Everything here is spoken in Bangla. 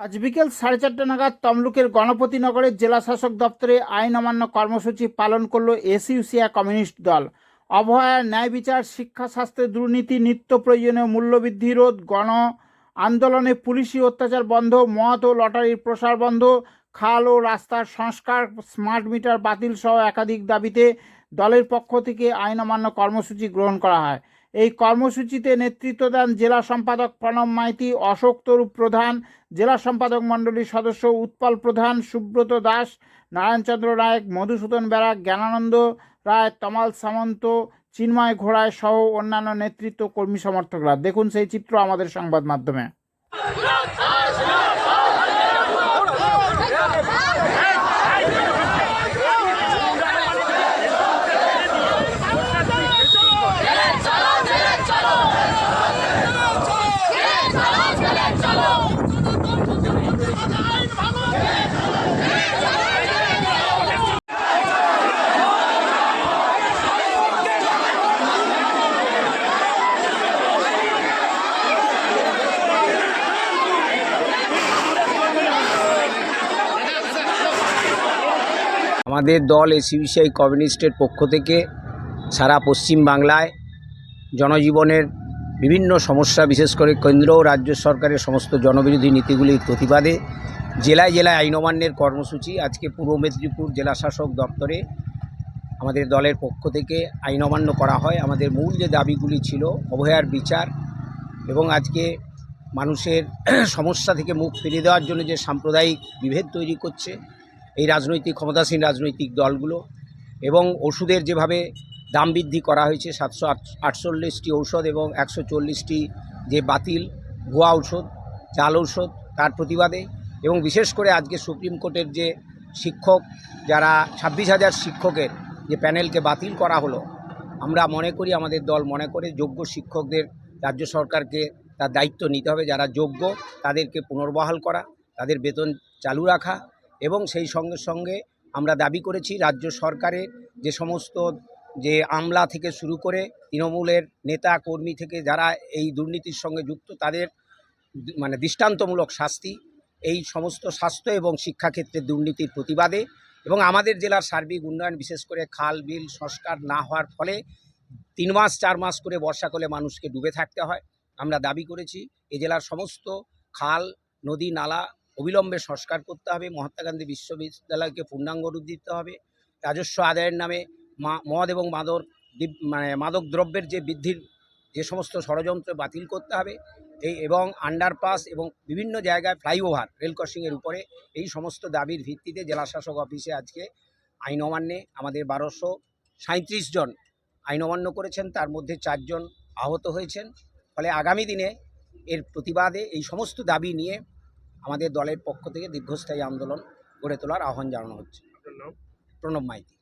আজ বিকেল সাড়ে চারটে নাগাদ তমলুকের গণপতিনগরের জেলা শাসক দপ্তরে আইন অমান্য কর্মসূচি পালন করল এসইউসিয়া কমিউনিস্ট দল। অভয়ার ন্যায় বিচার, শিক্ষা, স্বাস্থ্যে, দুর্নীতি, নিত্য প্রয়োজনীয় মূল্যবৃদ্ধি রোধ, গণ আন্দোলনে পুলিশি অত্যাচার বন্ধ, মদ ও লটারির প্রসার বন্ধ, খাল ও রাস্তার সংস্কার, স্মার্ট মিটার বাতিল সহ একাধিক দাবিতে দলের পক্ষ থেকে আইন অমান্য কর্মসূচি গ্রহণ করা হয়। এই কর্মসূচিতে নেতৃত্ব দেন জেলা সম্পাদক প্রণব মাইতি, অশোক তরুপ প্রধান, জেলা সম্পাদক মণ্ডলীর সদস্য উৎপল প্রধান, সুব্রত দাস, নারায়ণচন্দ্র রায়, মধুসূদন বেড়া জ্ঞানানন্দ রায়, তমাল সামন্ত, চিন্ময় ঘোড়ায় সহ অন্যান্য নেতৃত্ব কর্মী সমর্থকরা। দেখুন সেই চিত্র আমাদের সংবাদ মাধ্যমে। আমাদের দল এসিবিসিআই কমিউনিস্টের পক্ষ থেকে সারা পশ্চিম বাংলায় জনজীবনের বিভিন্ন সমস্যা, বিশেষ করে কেন্দ্র ও রাজ্য সরকারের সমস্ত জনবিরোধী নীতিগুলির প্রতিবাদে জেলায় জেলায় আইন অমান্যের কর্মসূচি, আজকে পূর্ব মেদিনীপুর জেলা শাসক দপ্তরে আমাদের দলের পক্ষ থেকে আইন অমান্য করা হয়। আমাদের মূল যে দাবিগুলি ছিল অভয়ার বিচার এবং আজকে মানুষের সমস্যা থেকে মুখ ফিরিয়ে দেওয়ার জন্য যে সাম্প্রদায়িক বিভেদ তৈরি করছে এই রাজনৈতিক, ক্ষমতাসীন রাজনৈতিক দলগুলো এবং ওষুধের যেভাবে দাম বৃদ্ধি করা হয়েছে, সাতশো আটচল্লিশটি ঔষধ এবং একশো চল্লিশটি যে বাতিল ভুয়া ঔষধ চাল ঔষধ তার প্রতিবাদে এবং বিশেষ করে আজকে সুপ্রিম কোর্টের যে শিক্ষক, যারা ছাব্বিশ হাজার শিক্ষকের যে প্যানেলকে বাতিল করা হলো, আমরা মনে করি আমাদের দল মনে করে যোগ্য শিক্ষকদের রাজ্য সরকারকে তার দায়িত্ব নিতে হবে, যারা যোগ্য তাদেরকে পুনর্বহাল করা, তাদের বেতন চালু রাখা এবং সেই সঙ্গে সঙ্গে আমরা দাবি করেছি রাজ্য সরকারের যে সমস্ত যে আমলা থেকে শুরু করে তৃণমূলের নেতা, কর্মী থেকে যারা এই দুর্নীতির সঙ্গে যুক্ত, তাদের মানে দৃষ্টান্তমূলক শাস্তি, এই সমস্ত স্বাস্থ্য এবং শিক্ষাক্ষেত্রে দুর্নীতির প্রতিবাদে এবং আমাদের জেলার সার্বিক উন্নয়ন, বিশেষ করে খাল, বিল, সংস্কার না হওয়ার ফলে তিন মাস, চার মাস করে বর্ষাকালে মানুষকে ডুবে থাকতে হয়। আমরা দাবি করেছি, এ জেলার সমস্ত খাল, নদী, নালা অবিলম্বে সংস্কার করতে হবে। মহাত্মা গান্ধী বিশ্ববিদ্যালয়কে পূর্ণাঙ্গ রূপ দিতে হবে। রাজস্ব আদায়ের নামে মদ এবং মাদক দ্রব- মানে মাদক দ্রব্যের যে বৃদ্ধির যে সমস্ত ষড়যন্ত্র বাতিল করতে হবে, এই এবং আন্ডারপাস এবং বিভিন্ন জায়গায় ফ্লাইওভার রেল ক্রসিংয়ের উপরে এই সমস্ত দাবির ভিত্তিতে জেলাশাসক অফিসে আজকে আইন অমান্যে আমাদের বারোশো সাঁত্রিশ জন আইন অমান্য করেছেন। তার মধ্যে চারজন আহত হয়েছেন। ফলে আগামী দিনে এর প্রতিবাদে এই সমস্ত দাবি নিয়ে আমাদের দলের পক্ষ থেকে দীর্ঘস্থায়ী আন্দোলন গড়ে তোলার আহ্বান জানানো হচ্ছে। প্রণব মাইতি।